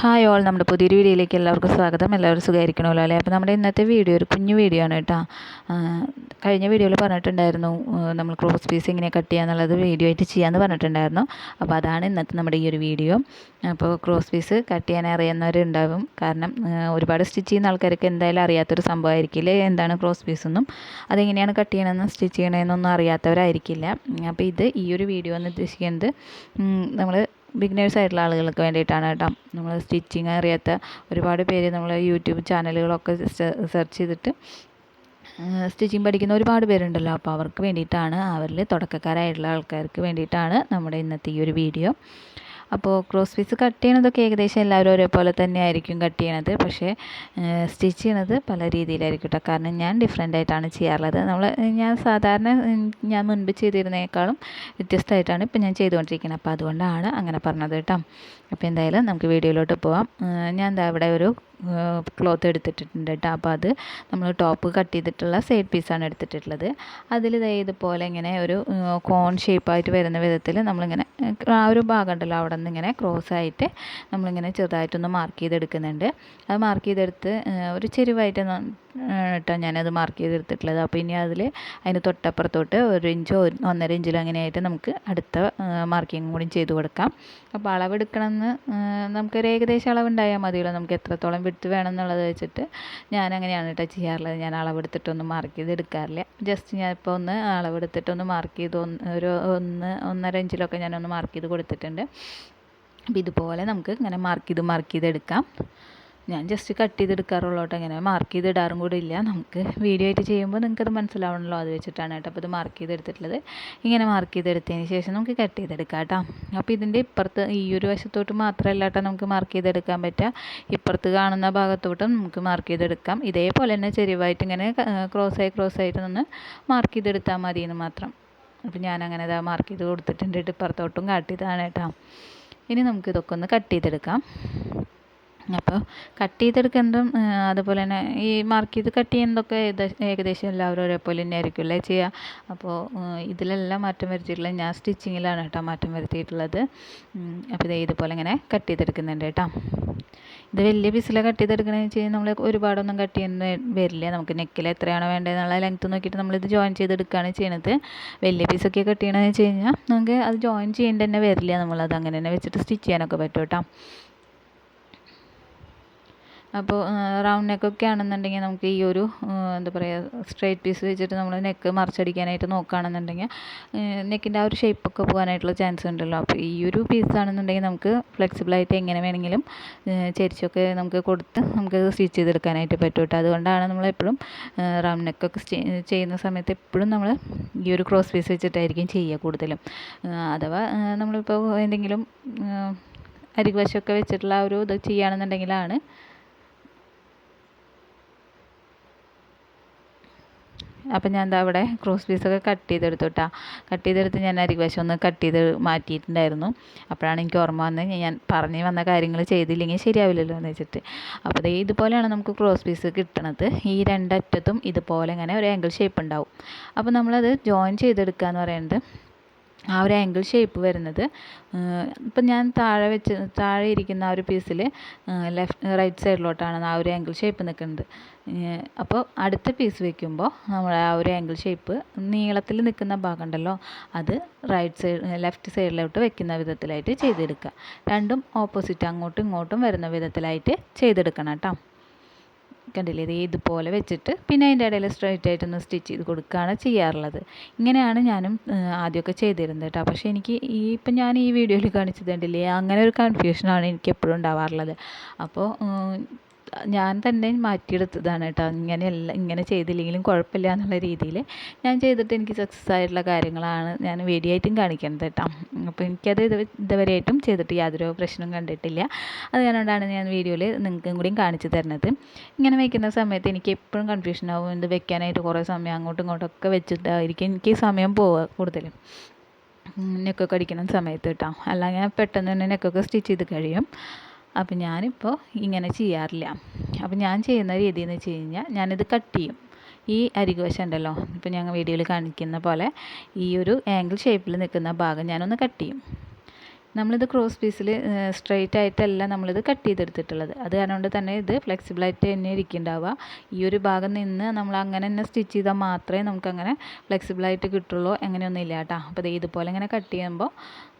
Hi all നമ്മുടെ പുതിയൊരു വീഡിയോയിലേക്ക് എല്ലാവർക്കും സ്വാഗതം. എല്ലാവരും സുഖമായിരിക്കണമല്ലോ അല്ലേ? അപ്പോൾ നമ്മുടെ ഇന്നത്തെ വീഡിയോ ഒരു കുഞ്ഞു വീഡിയോ ആണ് കേട്ടോ. കഴിഞ്ഞ വീഡിയോയിൽ പറഞ്ഞിട്ടുണ്ടായിരുന്നു നമ്മൾ ക്രോസ് പീസ് എങ്ങനെ കട്ട് ചെയ്യാന്നുള്ളത് വീഡിയോ ആയിട്ട് ചെയ്യാമെന്ന് പറഞ്ഞിട്ടുണ്ടായിരുന്നു. അപ്പോൾ അതാണ് ഇന്നത്തെ നമ്മുടെ ഈ ഒരു വീഡിയോ. അപ്പോൾ ക്രോസ് പീസ് കട്ട് ചെയ്യാൻ അറിയുന്നവരുണ്ടാവും. കാരണം ഒരുപാട് സ്റ്റിച്ച് ചെയ്യുന്ന ആൾക്കാർക്ക് എന്തായാലും അറിയാത്തൊരു സംഭവമായിരിക്കില്ല? എന്താണ് ക്രോസ് പീസ് എന്നും. അതെങ്ങനെയാണ് കട്ട് ചെയ്യണമെന്നും സ്റ്റിച്ച് ചെയ്യണമെന്നൊന്നും അറിയാത്തവരായിരിക്കില്ല. അപ്പോൾ ഇത് ഈ ഒരു വീഡിയോ എന്ന് ഉദ്ദേശിക്കുന്നത് നമ്മൾ ബിഗിനേഴ്സ് ആയിട്ടുള്ള ആളുകൾക്ക് വേണ്ടിയിട്ടാണ് കേട്ടോ. നമ്മൾ സ്റ്റിച്ചിങ് അറിയാത്ത ഒരുപാട് പേര് നമ്മൾ യൂട്യൂബ് ചാനലുകളൊക്കെ സെർച്ച് ചെയ്തിട്ട് സ്റ്റിച്ചിങ് പഠിക്കുന്ന ഒരുപാട് പേരുണ്ടല്ലോ. അപ്പോൾ അവർക്ക് വേണ്ടിയിട്ടാണ് അവരിൽ തുടക്കക്കാരായിട്ടുള്ള ആൾക്കാർക്ക് വേണ്ടിയിട്ടാണ് നമ്മുടെ ഇന്നത്തെ ഈ ഒരു വീഡിയോ അപ്പോൾ ക്രോസ് പീസ് കട്ട് ചെയ്യണതൊക്കെ ഏകദേശം എല്ലാവരും ഒരേപോലെ തന്നെ ആയിരിക്കും കട്ട് ചെയ്യണത്. പക്ഷേ സ്റ്റിച്ച് ചെയ്യണത് പല രീതിയിലായിരിക്കും കേട്ടോ. കാരണം ഞാൻ ഡിഫറെന്റ് ആയിട്ടാണ് ചെയ്യാറുള്ളത്. നമ്മൾ ഞാൻ സാധാരണ ഞാൻ മുൻപ് ചെയ്തിരുന്നേക്കാളും വ്യത്യസ്തമായിട്ടാണ് ഇപ്പം ഞാൻ ചെയ്തുകൊണ്ടിരിക്കുന്നത്. അപ്പോൾ അതുകൊണ്ടാണ് അങ്ങനെ പറഞ്ഞത് കേട്ടോ. അപ്പോൾ എന്തായാലും നമുക്ക് വീഡിയോയിലോട്ട് പോവാം. ഞാൻ എന്താ ഇവിടെ ഒരു ക്ലോത്ത് എടുത്തിട്ടിട്ടുണ്ട് കേട്ടോ. അപ്പോൾ അത് നമ്മൾ ടോപ്പ് കട്ട് ചെയ്തിട്ടുള്ള സൈഡ് പീസാണ് എടുത്തിട്ടുള്ളത്. അതിൽ ദേ ഇതുപോലെ ഇങ്ങനെ ഒരു കോൺ ഷേപ്പായിട്ട് വരുന്ന വിധത്തിൽ നമ്മളിങ്ങനെ ആ ഒരു ഭാഗം ഉണ്ടല്ലോ അവിടെ നിന്ന് ഇങ്ങനെ ക്രോസ് ആയിട്ട് നമ്മളിങ്ങനെ ചെറുതായിട്ടൊന്ന് മാർക്ക് ചെയ്തെടുക്കുന്നുണ്ട്. അത് മാർക്ക് ചെയ്തെടുത്ത് ഒരു ചെരുവായിട്ട് കേട്ടോ ഞാനത് മാർക്ക് ചെയ്തെടുത്തിട്ടുള്ളത്. അപ്പോൾ ഇനി അതിൽ അതിന് തൊട്ടപ്പുറത്തോട്ട് ഒരു ഇഞ്ചോ ഒന്നര ഇഞ്ചിലോ അങ്ങനെയായിട്ട് നമുക്ക് അടുത്ത മാർക്കിങ്ങും കൂടി ചെയ്ത് കൊടുക്കാം. അപ്പോൾ അളവെടുക്കണമെന്ന് നമുക്കൊരു ഏകദേശം അളവുണ്ടായാൽ മതിയല്ലോ. നമുക്ക് എത്രത്തോളം വിട്ട് വേണം എന്നുള്ളത് വെച്ചിട്ട് ഞാൻ അങ്ങനെയാണ് കേട്ടോ ചെയ്യാറുള്ളത്. ഞാൻ അളവെടുത്തിട്ടൊന്നും മാർക്ക് ചെയ്ത് എടുക്കാറില്ല ജസ്റ്റ് ഞാൻ ഇപ്പോൾ ഒന്ന് അളവെടുത്തിട്ടൊന്ന് മാർക്ക് ചെയ്ത്. ഒരു ഒന്ന് ഒന്നര ഇഞ്ചിലൊക്കെ ഞാനൊന്ന് മാർക്ക് ചെയ്ത് കൊടുത്തിട്ടുണ്ട്. അപ്പോൾ ഇതുപോലെ നമുക്ക് ഇങ്ങനെ മാർക്ക് ചെയ്ത് മാർക്ക് ചെയ്ത് എടുക്കാം ഞാൻ ജസ്റ്റ് കട്ട് ചെയ്തെടുക്കാറുള്ളൂ കേട്ടോ ഇങ്ങനെ മാർക്ക് ചെയ്ത് ഇടാറും കൂടി ഇല്ല. നമുക്ക് വീഡിയോ ആയിട്ട് ചെയ്യുമ്പോൾ നിങ്ങൾക്കത് മനസ്സിലാവണമല്ലോ അത് വെച്ചിട്ടാണ് കേട്ടോ അപ്പോൾ ഇത് മാർക്ക് ചെയ്തെടുത്തിട്ടുള്ളത്. ഇങ്ങനെ മാർക്ക് ചെയ്തെടുത്തതിന് ശേഷം നമുക്ക് കട്ട് ചെയ്തെടുക്കാം കേട്ടോ. അപ്പോൾ ഇതിന്റെ ഇപ്പുറത്ത് ഈ ഒരു വശത്തോട്ട് മാത്രമല്ല കേട്ടോ നമുക്ക് മാർക്ക് ചെയ്തെടുക്കാൻ പറ്റുക. ഇപ്പുറത്ത് കാണുന്ന ഭാഗത്തോട്ടും നമുക്ക് മാർക്ക് ചെയ്തെടുക്കാം. ഇതേപോലെ തന്നെ ചെരിവായിട്ട് ഇങ്ങനെ ക്രോസ് ആയി ക്രോസ് ആയിട്ട് നിന്ന് മാർക്ക് ചെയ്തെടുത്താൽ മതി എന്ന് മാത്രം. അപ്പോൾ ഞാൻ അങ്ങനെ ഇതാ മാർക്ക് ചെയ്ത് കൊടുത്തിട്ടുണ്ട്. ഇപ്പുറത്തോട്ടും കാട്ടിയതാണ് കേട്ടോ. ഇനി നമുക്ക് ഇതൊക്കെ ഒന്ന് കട്ട് ചെയ്തെടുക്കാം. അപ്പോൾ കട്ട് ചെയ്തെടുക്കുന്നതും അതുപോലെ തന്നെ ഈ മാർക്ക് ചെയ്ത് കട്ട് ചെയ്യുന്നതൊക്കെ ഏകദേശം എല്ലാവരും ഒരേപോലെ തന്നെ ആയിരിക്കുമല്ലേ ചെയ്യുക? അപ്പോൾ ഇതിലെല്ലാം മാറ്റം വരുത്തിയിട്ടുള്ളത് ഞാൻ സ്റ്റിച്ചിങ്ങിലാണ് കേട്ടോ മാറ്റം വരുത്തിയിട്ടുള്ളത്. അപ്പോൾ ഇത് ഇതുപോലെ ഇങ്ങനെ കട്ട് ചെയ്തെടുക്കുന്നുണ്ട് കേട്ടോ. ഇത് വലിയ പീസിലെ കട്ട് ചെയ്തെടുക്കണമെന്ന് വെച്ച് കഴിഞ്ഞാൽ നമ്മൾ ഒരുപാടൊന്നും കട്ട് ചെയ്യുന്ന വരില്ല. നമുക്ക് നെക്കിൽ എത്രയാണോ വേണ്ടതെന്നുള്ള ലെങ്ത്ത് നോക്കിയിട്ട് നമ്മളിത് ജോയിൻ ചെയ്തെടുക്കുകയാണ് ചെയ്യുന്നത് വലിയ പീസൊക്കെ കട്ട് ചെയ്യണമെന്ന് വെച്ച് കഴിഞ്ഞാൽ നമുക്ക് അത് ജോയിൻ ചെയ്യേണ്ടി തന്നെ വരില്ല. നമ്മളത് അങ്ങനെ തന്നെ വെച്ചിട്ട് സ്റ്റിച്ച് ചെയ്യാനൊക്കെ പറ്റും കേട്ടോ. അപ്പോൾ റൗണ്ട് നെക്കൊക്കെ ആണെന്നുണ്ടെങ്കിൽ നമുക്ക് ഈ ഒരു എന്താ പറയുക സ്ട്രൈറ്റ് പീസ് വെച്ചിട്ട് നമ്മൾ നെക്ക് മറിച്ചടിക്കാനായിട്ട് നോക്കുകയാണെന്നുണ്ടെങ്കിൽ നെക്കിന്റെ ആ ഒരു ഷേപ്പൊക്കെ പോകാനായിട്ടുള്ള ചാൻസ് ഉണ്ടല്ലോ. അപ്പോൾ ഈ ഒരു പീസ് ആണെന്നുണ്ടെങ്കിൽ നമുക്ക് ഫ്ലെക്സിബിളായിട്ട് എങ്ങനെ വേണമെങ്കിലും ചരിച്ചൊക്കെ നമുക്ക് കൊടുത്ത് നമുക്ക് സ്റ്റിച്ച് ചെയ്തെടുക്കാനായിട്ട് പറ്റും കേട്ടോ. അതുകൊണ്ടാണ് നമ്മൾ എപ്പോഴും റൗണ്ട് നെക്കൊക്കെ ചെയ്യുന്ന സമയത്ത് എപ്പോഴും നമ്മൾ ഈ ഒരു ക്രോസ് പീസ് വെച്ചിട്ടായിരിക്കും ചെയ്യുക കൂടുതലും. അഥവാ നമ്മളിപ്പോൾ എന്തെങ്കിലും അരികുവശമൊക്കെ വെച്ചിട്ടുള്ള ആ ഒരു ഇത് ചെയ്യുകയാണെന്നുണ്ടെങ്കിലാണ് അപ്പം ഞാൻ എന്താ അവിടെ ക്രോസ് പീസൊക്കെ കട്ട് ചെയ്തെടുത്തു കേട്ടോ ചെയ്തെടുത്ത് ഞാൻ അരിവശം ഒന്ന് കട്ട് ചെയ്ത് മാറ്റിയിട്ടുണ്ടായിരുന്നു. അപ്പോഴാണ് എനിക്ക് ഓർമ്മ വന്നത് ഞാൻ പറഞ്ഞു വന്ന കാര്യങ്ങൾ ചെയ്തില്ലെങ്കിൽ ശരിയാവില്ലല്ലോ എന്ന് വെച്ചിട്ട്. അപ്പോൾ ദേ ഇതുപോലെയാണ് നമുക്ക് ക്രോസ് പീസ് കിട്ടണത്. ഈ രണ്ടറ്റത്തും ഇതുപോലെ ഇങ്ങനെ ഒരു ആംഗിൾ ഷേപ്പ് ഉണ്ടാവും. അപ്പോൾ നമ്മളത് ജോയിൻ ചെയ്തെടുക്കുക എന്ന് പറയുന്നത് ആ ഒരു ആംഗിൾ ഷേപ്പ് വരുന്നത്. ഇപ്പം ഞാൻ താഴെ വെച്ച് താഴെ ഇരിക്കുന്ന ആ ഒരു പീസിൽ ലെഫ്റ്റ് റൈറ്റ് സൈഡിലോട്ടാണ് ആ ഒരു ആംഗിൾ ഷേപ്പ് നിൽക്കുന്നത്. അപ്പോൾ അടുത്ത പീസ് വെക്കുമ്പോൾ നമ്മൾ ആ ഒരു ആംഗിൾ ഷേപ്പ് നീളത്തിൽ നിൽക്കുന്ന ഭാഗം ഉണ്ടല്ലോ അത് റൈറ്റ് സൈഡ് ലെഫ്റ്റ് സൈഡിലോട്ട് വെക്കുന്ന വിധത്തിലായിട്ട് ചെയ്തെടുക്കുക. രണ്ടും ഓപ്പോസിറ്റ് അങ്ങോട്ടും ഇങ്ങോട്ടും വരുന്ന വിധത്തിലായിട്ട് ചെയ്തെടുക്കണം കേട്ടോ. കണ്ടില്ലേ? ഇത് ഇതുപോലെ വെച്ചിട്ട് പിന്നെ അതിന്റെ ഇടയിൽ സ്ട്രൈറ്റ് ആയിട്ടൊന്ന് സ്റ്റിച്ച് ചെയ്ത് കൊടുക്കുകയാണ് ചെയ്യാറുള്ളത്. ഇങ്ങനെയാണ് ഞാനും ആദ്യമൊക്കെ ചെയ്തിരുന്നത് കേട്ടോ. പക്ഷേ എനിക്ക് ഈ ഇപ്പം ഞാൻ ഈ വീഡിയോയിൽ കാണിച്ചത് കണ്ടില്ലേ? അങ്ങനെ ഒരു കൺഫ്യൂഷനാണ് എനിക്ക് എപ്പോഴും ഉണ്ടാവാറുള്ളത്. അപ്പോൾ ഞാൻ തന്നെ മാറ്റിയെടുത്തതാണ് കേട്ടോ. ഇങ്ങനെയല്ല ഇങ്ങനെ ചെയ്തില്ലെങ്കിലും കുഴപ്പമില്ല എന്നുള്ള രീതിയിൽ ഞാൻ ചെയ്തിട്ട് എനിക്ക് സക്സസ് ആയിട്ടുള്ള കാര്യങ്ങളാണ് ഞാൻ വീഡിയോ കാണിക്കുന്നത് കേട്ടോ. അപ്പോൾ എനിക്കത് ഇത് ഇതുവരെയായിട്ടും ചെയ്തിട്ട് യാതൊരു പ്രശ്നവും കണ്ടിട്ടില്ല. അത് കാരണമാണ് ഞാൻ വീഡിയോയിൽ നിങ്ങൾക്കും കൂടിയും കാണിച്ചു തരുന്നത്. ഇങ്ങനെ വയ്ക്കുന്ന സമയത്ത് എനിക്ക് എപ്പോഴും കൺഫ്യൂഷൻ ആവും. ഇത് വെക്കാനായിട്ട് കുറേ സമയം അങ്ങോട്ടും ഇങ്ങോട്ടൊക്കെ വെച്ചിട്ടായിരിക്കും എനിക്ക് സമയം പോവുക കൂടുതലും നെക്കൊക്കെ അടിക്കുന്ന സമയത്ത് കേട്ടോ. ഞാൻ പെട്ടെന്ന് തന്നെ നെക്കൊക്കെ സ്റ്റിച്ച് ചെയ്ത് കഴിയും. അപ്പം ഞാനിപ്പോൾ ഇങ്ങനെ ചെയ്യാറില്ല. അപ്പം ഞാൻ ചെയ്യുന്ന രീതി എന്ന് വെച്ച് കഴിഞ്ഞാൽ ഞാനിത് കട്ട് ചെയ്യും. ഈ അരികുവശം ഉണ്ടല്ലോ ഇപ്പം ഞങ്ങൾ വീഡിയോയിൽ കാണിക്കുന്ന പോലെ ഈ ഒരു ആംഗിൾ ഷേപ്പിൽ നിൽക്കുന്ന ഭാഗം ഞാനൊന്ന് കട്ട് ചെയ്യും. നമ്മളിത് ക്രോസ് പീസിൽ സ്ട്രെയിറ്റ് ആയിട്ടല്ല നമ്മളിത് കട്ട് ചെയ്തെടുത്തിട്ടുള്ളത്. അത് കാരണം തന്നെ ഇത് ഫ്ലെക്സിബിളായിട്ട് തന്നെ ഇരിക്കുന്നുണ്ടാവുക. ഈ ഒരു ഭാഗം നിന്ന് നമ്മൾ അങ്ങനെ തന്നെ സ്റ്റിച്ച് ചെയ്താൽ മാത്രമേ നമുക്കങ്ങനെ ഫ്ലെക്സിബിളായിട്ട് കിട്ടുള്ളൂ. അങ്ങനെയൊന്നും ഇല്ല കേട്ടോ. അപ്പോൾ ഇതുപോലെ ഇങ്ങനെ കട്ട് ചെയ്യുമ്പോൾ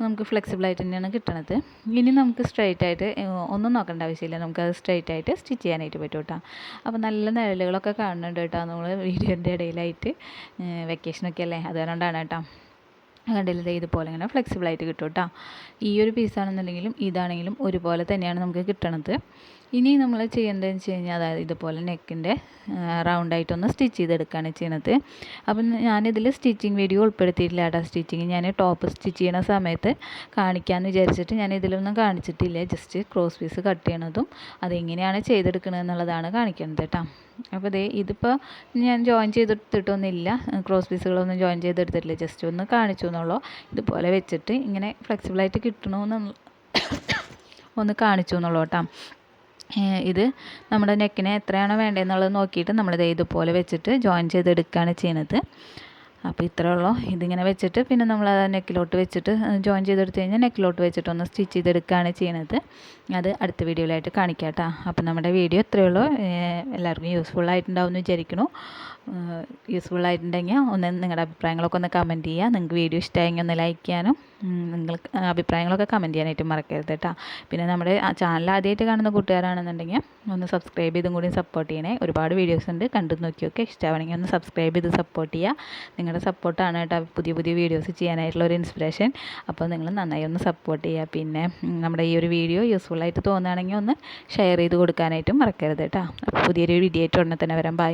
നമുക്ക് ഫ്ലെക്സിബിളായിട്ട് തന്നെയാണ് കിട്ടണത്. ഇനി നമുക്ക് സ്ട്രെയിറ്റ് ആയിട്ട് ഒന്നും നോക്കേണ്ട ആവശ്യമില്ല. നമുക്ക് അത് സ്ട്രെയിറ്റ് ആയിട്ട് സ്റ്റിച്ച് ചെയ്യാനായിട്ട് പറ്റും കേട്ടോ. അപ്പോൾ നല്ല നിഴലുകളൊക്കെ കാണുന്നുണ്ട് കേട്ടോ നമ്മൾ വീഡിയോന്റെ ഇടയിലായിട്ട്. വെക്കേഷനൊക്കെ അല്ലേ? അത് കൊണ്ടാണ് കേട്ടോ. കണ്ടില്ലേ ഇതുപോലെ ഇങ്ങനെ ഫ്ലെക്സിബിളായിട്ട് കിട്ടും കേട്ടോ ഈ ഒരു പീസാണെന്നുണ്ടെങ്കിലും ഇതാണെങ്കിലും ഒരുപോലെ തന്നെയാണ് നമുക്ക് കിട്ടണത്. ഇനി നമ്മൾ ചെയ്യേണ്ടതെന്ന് വെച്ച് കഴിഞ്ഞാൽ അതായത് ഇതുപോലെ നെക്കിന്റെ റൗണ്ടായിട്ടൊന്ന് സ്റ്റിച്ച് ചെയ്തെടുക്കുകയാണ് ചെയ്യണത്. അപ്പം ഞാനിതിൽ സ്റ്റിച്ചിങ് വീഡിയോ ഉൾപ്പെടുത്തിയിട്ടില്ല കേട്ടോ. സ്റ്റിച്ചിങ് ഞാൻ ടോപ്പ് സ്റ്റിച്ച് ചെയ്യുന്ന സമയത്ത് കാണിക്കാമെന്ന് വിചാരിച്ചിട്ട് ഞാൻ ഇതിലൊന്നും കാണിച്ചിട്ടില്ല. ജസ്റ്റ് ക്രോസ് പീസ് കട്ട് ചെയ്യണതും അതെങ്ങനെയാണ് ചെയ്തെടുക്കുന്നത് എന്നുള്ളതാണ് കാണിക്കുന്നത് കേട്ടോ. അപ്പോൾ ദേ ഇതിപ്പോൾ ഞാൻ ജോയിൻ ചെയ്തെടുത്തിട്ടൊന്നുമില്ല ക്രോസ് പീസുകളൊന്നും ജോയിൻ ചെയ്തെടുത്തിട്ടില്ല. ജസ്റ്റ് ഒന്ന് കാണിച്ചു എന്നുള്ളൂ ഇതുപോലെ വെച്ചിട്ട് ഇങ്ങനെ ഫ്ലെക്സിബിളായിട്ട് കിട്ടണമെന്ന് ഒന്ന് കാണിച്ചു എന്നുള്ളൂ കേട്ടോ. ഇത് നമ്മുടെ നെക്കിനെ എത്രയാണോ വേണ്ടതെന്നുള്ളത് നോക്കിയിട്ട് നമ്മൾ നമ്മളിത് ഇതുപോലെ വെച്ചിട്ട് ജോയിൻ ചെയ്തെടുക്കുകയാണ് ചെയ്യുന്നത്. അപ്പോൾ ഇത്രേ ഉള്ളൂ. ഇതിങ്ങനെ വെച്ചിട്ട് പിന്നെ നമ്മൾ നെക്കിലോട്ട് വെച്ചിട്ട് ജോയിൻ ചെയ്തെടുത്ത് കഴിഞ്ഞാൽ നെക്കിലോട്ട് വെച്ചിട്ട് ഒന്ന് സ്റ്റിച്ച് ചെയ്തെടുക്കുകയാണ് ചെയ്യുന്നത്. അത് അടുത്ത വീഡിയോയിലായിട്ട് കാണിക്കാം കേട്ടോ. അപ്പോൾ നമ്മുടെ വീഡിയോ ഇത്രയേ ഉള്ളൂ. എല്ലാവർക്കും യൂസ്ഫുൾ ആയിട്ടുണ്ടാവും എന്ന് വിചാരിക്കുന്നു. യൂസ്ഫുൾ ആയിട്ടുണ്ടെങ്കിൽ ഒന്ന് നിങ്ങളുടെ അഭിപ്രായങ്ങളൊക്കെ ഒന്ന് കമന്റ് ചെയ്യുക. നിങ്ങൾക്ക് വീഡിയോ ഇഷ്ടമായെങ്കിൽ ഒന്ന് ലൈക്ക് ചെയ്യാനും നിങ്ങൾക്ക് നിങ്ങൾ അഭിപ്രായങ്ങളൊക്കെ കമന്റ് ചെയ്യാനായിട്ട് മറക്കരുത് കേട്ടോ. പിന്നെ നമ്മുടെ ചാനൽ ആദ്യമായിട്ട് കാണുന്ന കൂട്ടുകാരാണെന്നുണ്ടെങ്കിൽ ഒന്ന് സബ്സ്ക്രൈബ് ചെയ്തും കൂടി സപ്പോർട്ട് ചെയ്യണേ. ഒരുപാട് വീഡിയോസ് ഉണ്ട് കണ്ടു നോക്കിയൊക്കെ ഇഷ്ടമാണെങ്കിൽ ഒന്ന് സബ്സ്ക്രൈബ് ചെയ്ത് സപ്പോർട്ട് ചെയ്യുക. നിങ്ങളുടെ സപ്പോർട്ടാണ് കേട്ടോ പുതിയ പുതിയ വീഡിയോസ് ചെയ്യാനായിട്ടുള്ള ഒരു ഇൻസ്പിറേഷൻ അപ്പോൾ നിങ്ങൾ നന്നായി ഒന്ന് സപ്പോർട്ട് ചെയ്യുക. പിന്നെ നമ്മുടെ ഈ ഒരു വീഡിയോ യൂസ്ഫുൾ ആയിട്ട് തോന്നുകയാണെങ്കിൽ ഒന്ന് ഷെയർ ചെയ്ത് കൊടുക്കാനായിട്ടും മറക്കരുത് കേട്ടോ. അപ്പോൾ പുതിയൊരു വീഡിയോ ആയിട്ട് ഉടനെ തന്നെ വരാം. ബൈ